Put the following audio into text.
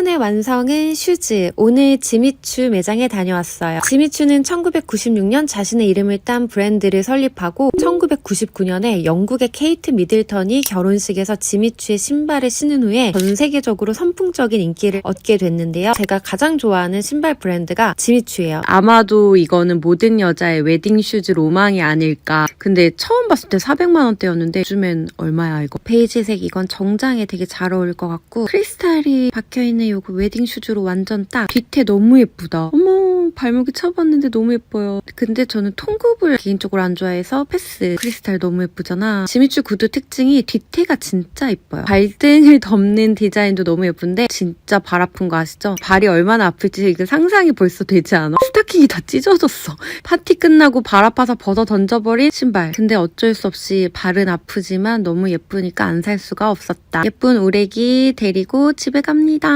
오늘 완성은 슈즈. 오늘 지미추 매장에 다녀왔어요. 지미추는 1996년 자신의 이름을 딴 브랜드를 설립하고 1999년에 영국의 케이트 미들턴이 결혼식에서 지미추의 신발을 신은 후에 전 세계적으로 선풍적인 인기를 얻게 됐는데요. 제가 가장 좋아하는 신발 브랜드가 지미추예요. 아마도 이거는 모든 여자의 웨딩 슈즈 로망이 아닐까. 근데 처음 봤을 때 400만 원대였는데 요즘엔 얼마야 이거? 베이지색 이건 정장에 되게 잘 어울릴 것 같고 크리스탈이 박혀있는 요거 웨딩 슈즈로 완전 딱 뒤태 너무 예쁘다. 어머 발목이 쳐봤는데 너무 예뻐요. 근데 저는 통굽을 개인적으로 안 좋아해서 패스. 크리스탈 너무 예쁘잖아. 지미추 구두 특징이 뒤태가 진짜 예뻐요. 발등을 덮는 디자인도 너무 예쁜데 진짜 발 아픈 거 아시죠? 발이 얼마나 아플지 이거 상상이 벌써 되지 않아? 스타킹이 다 찢어졌어. 파티 끝나고 발 아파서 벗어 던져버린 신발. 근데 어쩔 수 없이 발은 아프지만 너무 예쁘니까 안 살 수가 없었다. 예쁜 우레기 데리고 집에 갑니다.